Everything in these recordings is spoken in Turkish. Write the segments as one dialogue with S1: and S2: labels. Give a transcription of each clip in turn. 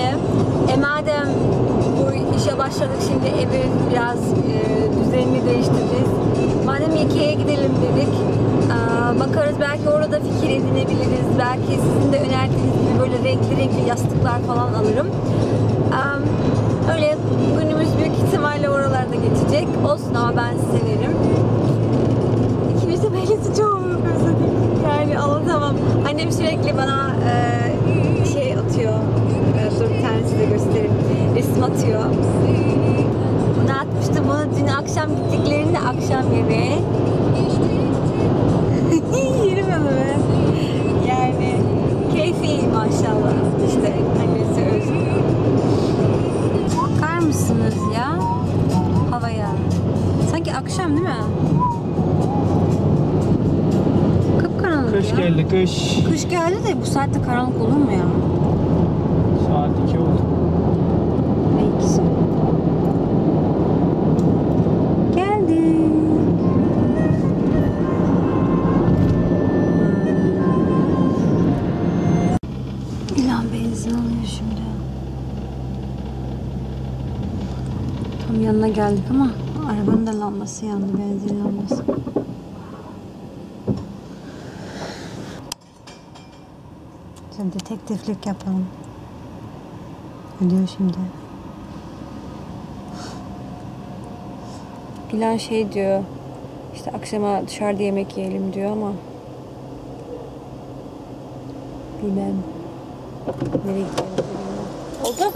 S1: İzinli. E madem bu işe başladık şimdi evi biraz e, düzenini değiştireceğiz. Madem Ikea'ya gidelim dedik. Aa, bakarız belki orada fikir edinebiliriz. Belki sizin de önerdiğiniz gibi böyle renkli renkli yastıklar falan alırım. Aa, öyle günümüz büyük ihtimalle oralarda geçecek. Olsun ama ben severim. İkimiz de böylesi çok özledik. Yani anlatamam. Annem sürekli bana e, şey atıyor. Size göstereyim. Resim atıyor. Bunu atmıştı. Bunu dün akşam gittiklerinde akşam yemeğe. Yerim onu be. Yani keyfi maşallah. İşte annesi özlüyor. Bakar mısınız ya havaya? Sanki akşam değil mi? Kapkaranlık
S2: Kış
S1: ya.
S2: geldi kış.
S1: Kış geldi de bu saatte karanlık olur mu ya?
S2: Saat 2 oldu.
S1: Belki. Geldi. İlan benzin alıyor şimdi. Tam yanına geldik ama arabanın da lambası yandı, benzin lambası. Şimdi detektiflik yapalım. Ödüyor şimdi. İlan şey diyor. İşte akşama dışarıda yemek yiyelim diyor ama bilmem. Nereye gidelim. Oldu.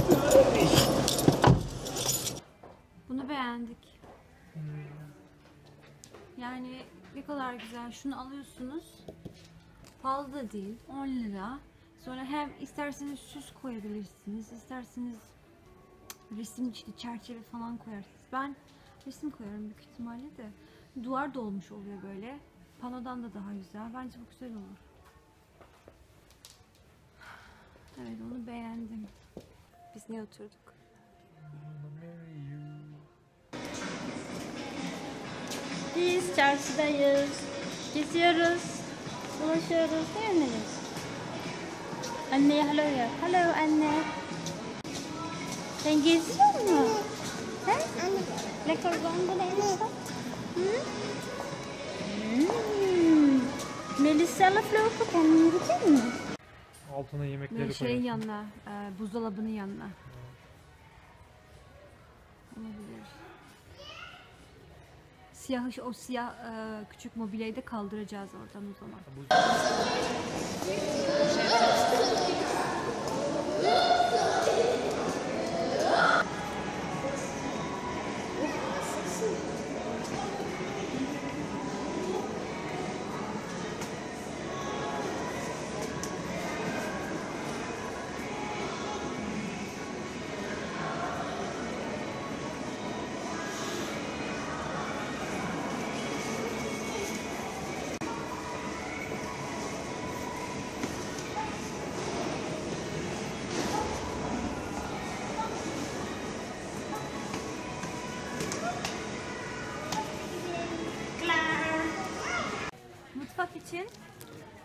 S1: Bunu beğendik. Yani ne kadar güzel. Şunu alıyorsunuz. Pahalı da değil. 10 lira. Sonra hem isterseniz süs koyabilirsiniz. isterseniz resim işte çerçeve falan koyarsınız. Ben resim koyarım büyük ihtimalle de. Duvar dolmuş oluyor böyle. Panodan da daha güzel. Bence bu güzel olur. Evet onu beğendim. Biz ne oturduk?
S3: Biz çarşıdayız. Geziyoruz. Dolaşıyoruz miyiz? Anneye hello ya. Hello anne. Sen geziyor musun? He? De stad? Hı? Hmm. Melis zelf lopen kan yürütün mü?
S2: Altına yemekleri
S1: Böyle şeyin
S2: koyuyorsun.
S1: yanına, e, buzdolabının yanına. Olabilir. Siyah, o siyah e, küçük mobilyayı da kaldıracağız oradan o zaman. Mutfak için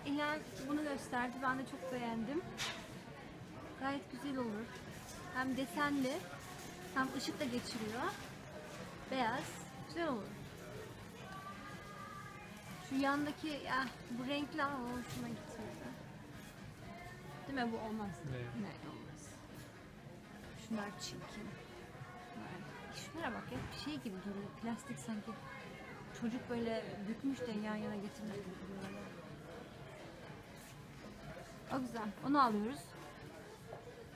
S1: İlhan bunu gösterdi. Ben de çok beğendim. Gayet güzel olur. Hem desenli hem ışık da geçiriyor. Beyaz. Güzel olur. Şu yandaki ya bu renkli ama hoşuma gitmedi. Değil mi? Bu olmaz.
S2: Ne?
S1: Ne olmaz. Şunlar çirkin. Şunlara bak ya şey gibi duruyor. Plastik sanki. Çocuk böyle bükmüş de yan yana getirmiş. O güzel. Onu alıyoruz.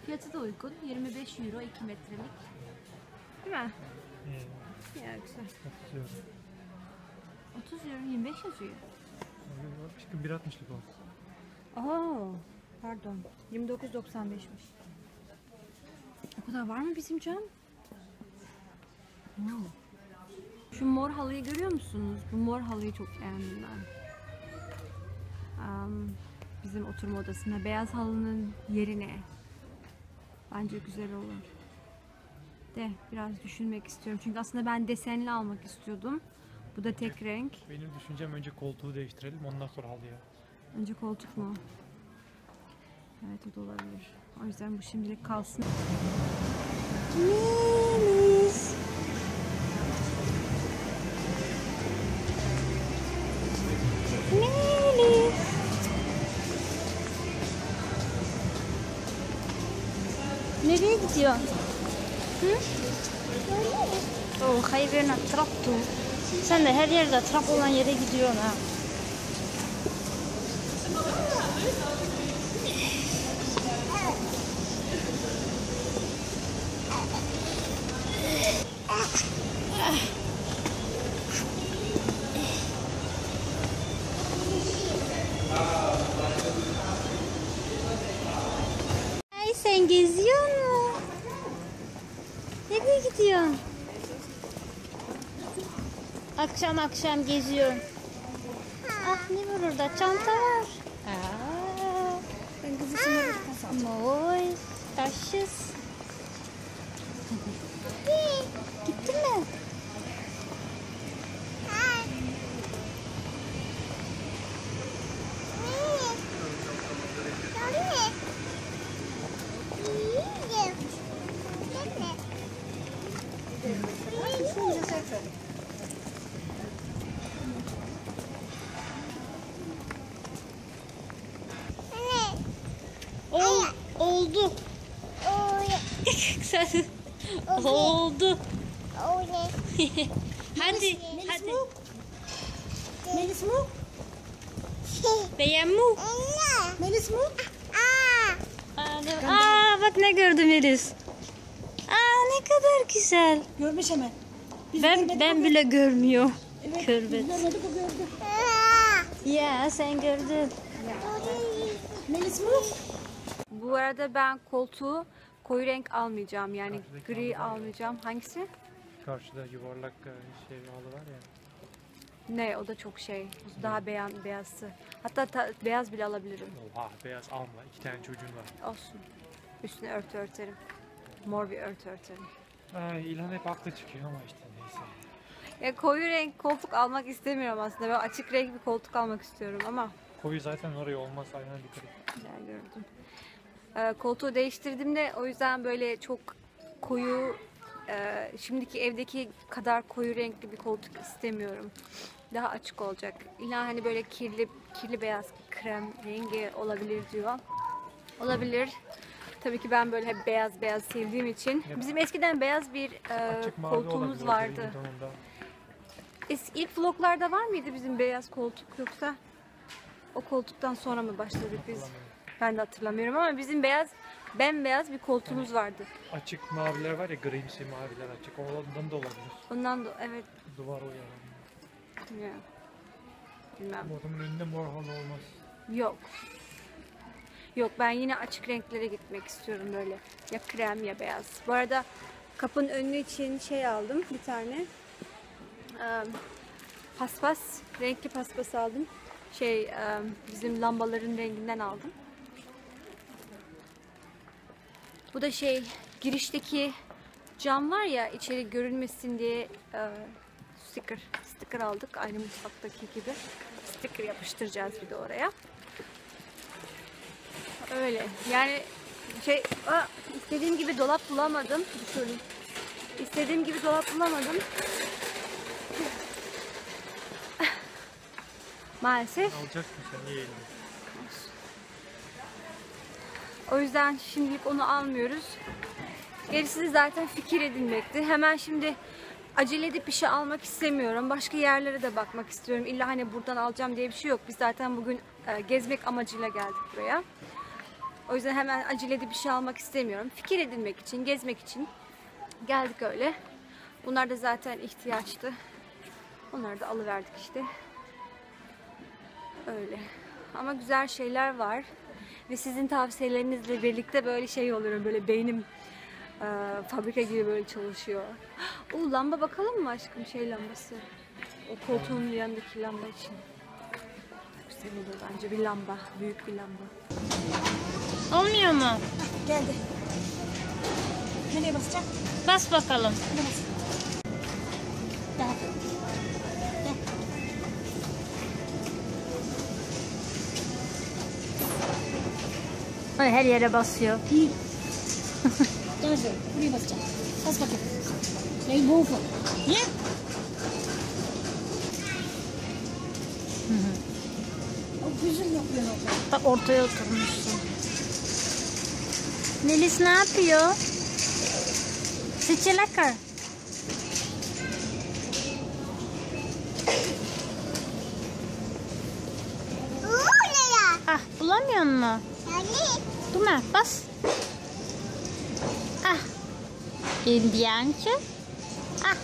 S1: Fiyatı da uygun. 25 euro 2 metrelik. Değil mi?
S2: Hmm,
S1: Ya güzel.
S2: atıyorum.
S1: 30 euro 25 yazıyor.
S2: Çünkü 1.60'lık o.
S1: Oo, pardon. 29.95'miş. O kadar var mı bizim can? Wow. Şu mor halıyı görüyor musunuz? Bu mor halıyı çok beğendim ben. Am, bizim oturma odasına beyaz halının yerine. Bence güzel olur. De biraz düşünmek istiyorum. Çünkü aslında ben desenli almak istiyordum. Bu da tek renk.
S2: Benim düşüncem önce koltuğu değiştirelim ondan sonra halıya.
S1: Önce koltuk mu? Evet o da olabilir. O yüzden bu şimdilik kalsın.
S3: Melis. Nereye gidiyorsun? Hı? Oh, hayvanat traptu. Sen de her yerde trap olan yere gidiyorsun ha. Nereye gidiyorsun? Akşam akşam geziyorum. Ah ne var orada? Çanta var. Aa, ben kızım Oy, taşız. Gitti mi? Ol, oldu. Sen oldu. hadi, hadi.
S4: Melis mu?
S3: Beğen mu?
S4: Melis mu?
S3: Aa, Aa, bak ne gördüm Melis. Aa ne kadar güzel.
S4: Görmüş hemen. Biz
S3: Ben
S4: görmedik,
S3: ben bile görmüyor.
S4: Evet, görmedik o gördü.
S3: Ya sen gördün.
S4: Melis mu?
S1: Bu arada ben koltuğu koyu renk almayacağım. Yani gri almayacağım. Hangisi?
S2: Karşıda yuvarlak e, şey halı var ya.
S1: Ne o da çok şey. Daha beyan, beyazsı. Hatta ta- beyaz bile alabilirim.
S2: Oha beyaz alma. iki tane çocuğun var.
S1: Olsun. Üstüne örtü örterim. Mor bir örtü örterim.
S2: Ay ilan hep haklı çıkıyor ama işte neyse.
S1: Ya koyu renk koltuk almak istemiyorum aslında. Ben açık renk bir koltuk almak istiyorum ama
S2: Koyu zaten oraya olmaz aynen dikkat et.
S1: güzel gördüm. Ee, koltuğu değiştirdim de o yüzden böyle çok koyu e, şimdiki evdeki kadar koyu renkli bir koltuk istemiyorum. Daha açık olacak. İlla hani böyle kirli kirli beyaz krem rengi olabilir diyor. Olabilir. Tabii ki ben böyle hep beyaz beyaz sevdiğim için. Bizim eskiden beyaz bir e, koltuğumuz vardı. Es- İlk vloglarda var mıydı bizim beyaz koltuk yoksa o koltuktan sonra mı başladık biz? Ben de hatırlamıyorum ama bizim beyaz bembeyaz bir koltuğumuz vardı.
S2: Açık maviler var ya grimsi maviler açık. Ondan da olabilir.
S1: Ondan da evet
S2: Duvar yani.
S1: ya. Bilmem.
S2: Bu adamın önünde mor halı olmaz.
S1: Yok. Yok ben yine açık renklere gitmek istiyorum böyle. Ya krem ya beyaz. Bu arada kapının önü için şey aldım bir tane. Eee, paspas, renkli paspas aldım. Şey eee, bizim lambaların renginden aldım. Bu da şey girişteki cam var ya içeri görünmesin diye eee sticker sticker aldık aynı mutfaktaki gibi. Sticker yapıştıracağız bir de oraya. Öyle. Yani şey aa, istediğim gibi dolap bulamadım. Düşürdüm. İstediğim gibi dolap bulamadım. Maalesef.
S2: Alacak mısın? Niye elini?
S1: O yüzden şimdilik onu almıyoruz. Gerisi de zaten fikir edinmekti. Hemen şimdi acele edip bir şey almak istemiyorum. Başka yerlere de bakmak istiyorum. İlla hani buradan alacağım diye bir şey yok. Biz zaten bugün e, gezmek amacıyla geldik buraya. O yüzden hemen acele edip bir şey almak istemiyorum. Fikir edinmek için, gezmek için geldik öyle. Bunlar da zaten ihtiyaçtı. Onları da alıverdik işte. Öyle. Ama güzel şeyler var. Ve sizin tavsiyelerinizle birlikte böyle şey oluyor. Böyle beynim e, fabrika gibi böyle çalışıyor. O lamba bakalım mı aşkım şey lambası? O koltuğun yanındaki lamba için. Güzel olur bence bir lamba. Büyük bir lamba.
S3: Olmuyor mu?
S4: Geldi. Nereye basacak?
S3: Bas bakalım.
S4: Nereye bas?
S3: Ay, her yere basıyor.
S4: İyi. Gel şöyle. Buraya basacağım. Bas bakayım. Hey Wolf'u. Ye. O güzel yapıyor abla.
S3: Bak ortaya oturmuşsun. Melis ne yapıyor? Zit je lekker? Ah bulamıyor mu? Doe maar, bas. Ah. Indiaantje. Ah.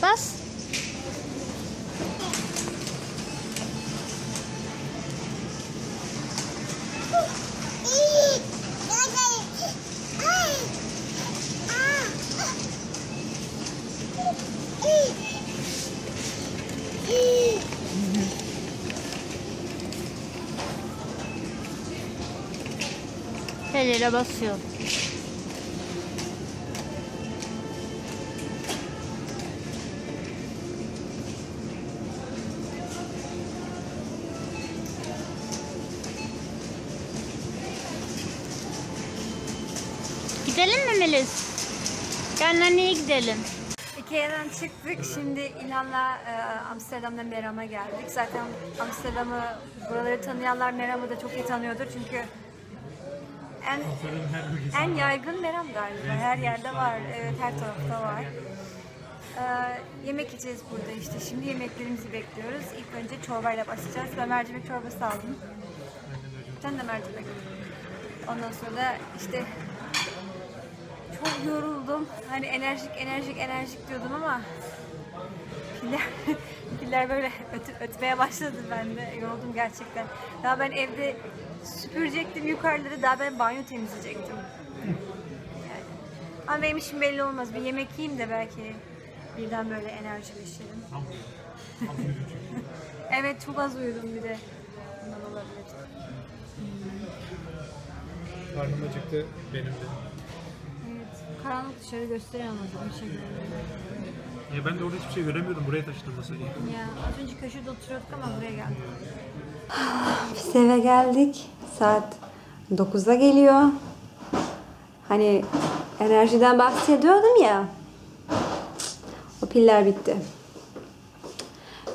S3: Bas. Her yere basıyor. Gidelim mi Melis? Gel anneye gidelim.
S1: Ikea'dan çıktık. Şimdi İlhan'la e, Amsterdam'da Meram'a geldik. Zaten Amsterdam'ı, buraları tanıyanlar Meram'ı da çok iyi tanıyordur. Çünkü en en yaygın Meram galiba. Her yerde var. Evet, her tarafta var. Ee, yemek yiyeceğiz burada işte. Şimdi yemeklerimizi bekliyoruz. İlk önce çorbayla başlayacağız. Ben mercimek çorbası aldım. Sen de mercimek. Ondan sonra da işte çok yoruldum. Hani enerjik enerjik enerjik diyordum ama piller, piller böyle öt, ötmeye başladı bende. Yoruldum gerçekten. Daha ben evde süpürecektim yukarıları. Daha ben banyo temizleyecektim. Yani. Ama benim işim belli olmaz. Bir yemek yiyeyim de belki birden böyle enerjileşirim. evet çok az uyudum bir de. Bundan olabilir.
S2: Karnım acıktı benim de.
S1: Evet. Karanlık dışarı gösteremez bir şekilde.
S2: Ya ben de orada hiçbir şey göremiyordum. Buraya taşıdım masayı.
S1: Ya az önce köşede oturuyorduk ama buraya geldik. Biz eve geldik. Saat 9'da geliyor. Hani enerjiden bahsediyordum ya. O piller bitti.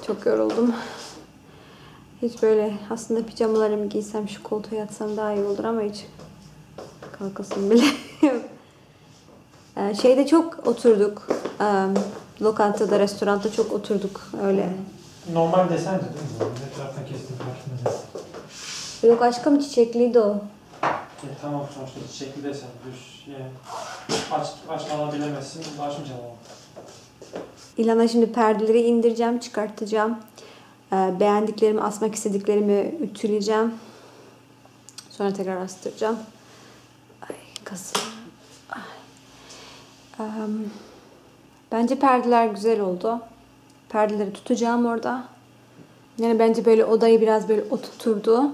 S1: Çok yoruldum. Hiç böyle aslında pijamalarımı giysem şu koltuğa yatsam daha iyi olur ama hiç kalkasım bile yok. Ee, şeyde çok oturduk. Lokantada, restoranda çok oturduk öyle.
S2: Normal desendi değil mi? Ne taraftan kestim karşımda.
S1: Yok aşkım çiçekliydi o.
S5: E, tamam sonuçta çiçekli desen düz yani aç, açmadan bilemezsin açmayacağım ama.
S1: İlana şimdi perdeleri indireceğim, çıkartacağım. Ee, beğendiklerimi, asmak istediklerimi ütüleyeceğim. Sonra tekrar astıracağım. Ay kasım. Ay. Em, bence perdeler güzel oldu. Perdeleri tutacağım orada. Yani bence böyle odayı biraz böyle oturturdu.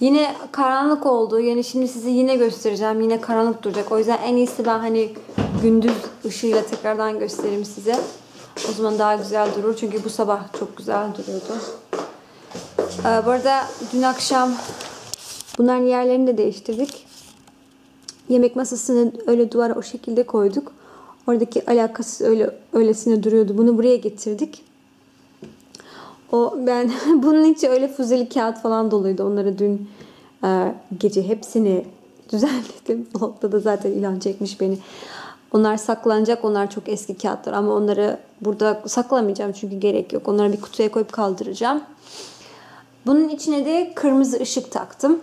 S1: Yine karanlık oldu. Yani şimdi size yine göstereceğim. Yine karanlık duracak. O yüzden en iyisi ben hani gündüz ışığıyla tekrardan göstereyim size. O zaman daha güzel durur. Çünkü bu sabah çok güzel duruyordu. Ee, bu arada dün akşam bunların yerlerini de değiştirdik. Yemek masasını öyle duvara o şekilde koyduk. Oradaki alakasız öyle öylesine duruyordu. Bunu buraya getirdik. O ben bunun içi öyle fuzeli kağıt falan doluydu. Onları dün e, gece hepsini düzenledim. Vlogda da zaten ilan çekmiş beni. Onlar saklanacak. Onlar çok eski kağıtlar ama onları burada saklamayacağım çünkü gerek yok. Onları bir kutuya koyup kaldıracağım. Bunun içine de kırmızı ışık taktım.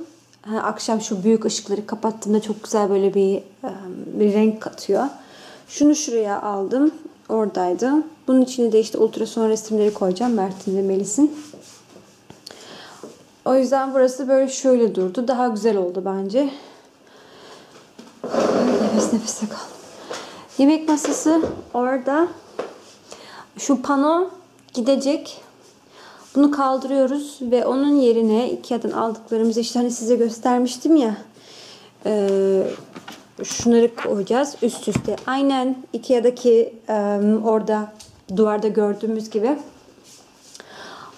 S1: Akşam şu büyük ışıkları kapattığımda çok güzel böyle bir, e, bir renk katıyor. Şunu şuraya aldım. Oradaydı. Bunun içine de işte ultrason resimleri koyacağım. Mert'in ve Melis'in. O yüzden burası böyle şöyle durdu. Daha güzel oldu bence. Nefes nefese kaldım. Yemek masası orada. Şu pano gidecek. Bunu kaldırıyoruz ve onun yerine Ikea'dan aldıklarımızı işte hani size göstermiştim ya. Ee, şunları koyacağız üst üste. Aynen Ikea'daki em, orada duvarda gördüğümüz gibi.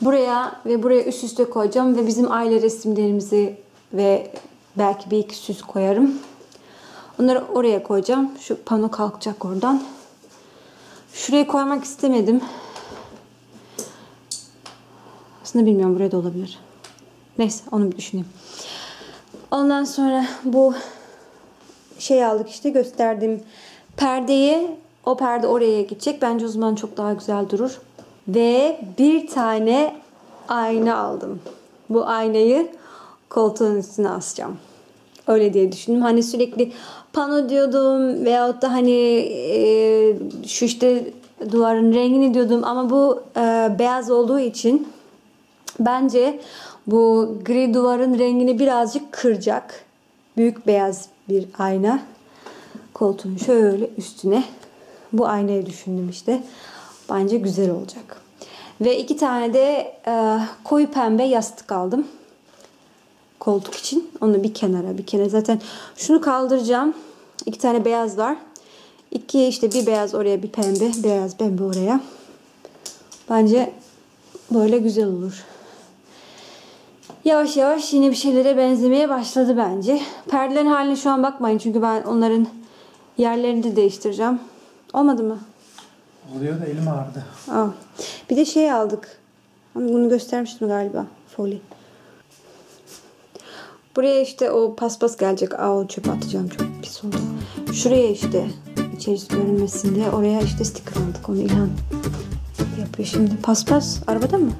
S1: Buraya ve buraya üst üste koyacağım ve bizim aile resimlerimizi ve belki bir iki süs koyarım. Onları oraya koyacağım. Şu pano kalkacak oradan. Şuraya koymak istemedim. Aslında bilmiyorum buraya da olabilir. Neyse onu bir düşüneyim. Ondan sonra bu şey aldık işte gösterdiğim perdeyi o perde oraya gidecek. Bence o zaman çok daha güzel durur. Ve bir tane ayna aldım. Bu aynayı koltuğun üstüne asacağım. Öyle diye düşündüm. Hani sürekli pano diyordum veyahut da hani e, şu işte duvarın rengini diyordum ama bu e, beyaz olduğu için bence bu gri duvarın rengini birazcık kıracak. Büyük beyaz bir ayna. Koltuğun şöyle üstüne bu aynayı düşündüm işte. Bence güzel olacak. Ve iki tane de e, koyu pembe yastık aldım. Koltuk için. Onu bir kenara bir kenara. Zaten şunu kaldıracağım. İki tane beyaz var. İki işte bir beyaz oraya bir pembe. Beyaz pembe oraya. Bence böyle güzel olur. Yavaş yavaş yine bir şeylere benzemeye başladı bence. Perdelerin haline şu an bakmayın çünkü ben onların yerlerini de değiştireceğim. Olmadı mı?
S5: Oluyor da elim ağrıdı.
S1: Aa. Bir de şey aldık. Bunu göstermiştim galiba. Foli. Buraya işte o paspas gelecek. Aa o çöpe atacağım. Çok pis oldu. Şuraya işte içerisi görünmesin diye oraya işte sticker aldık. Onu İlhan yapıyor şimdi. Paspas arabada mı?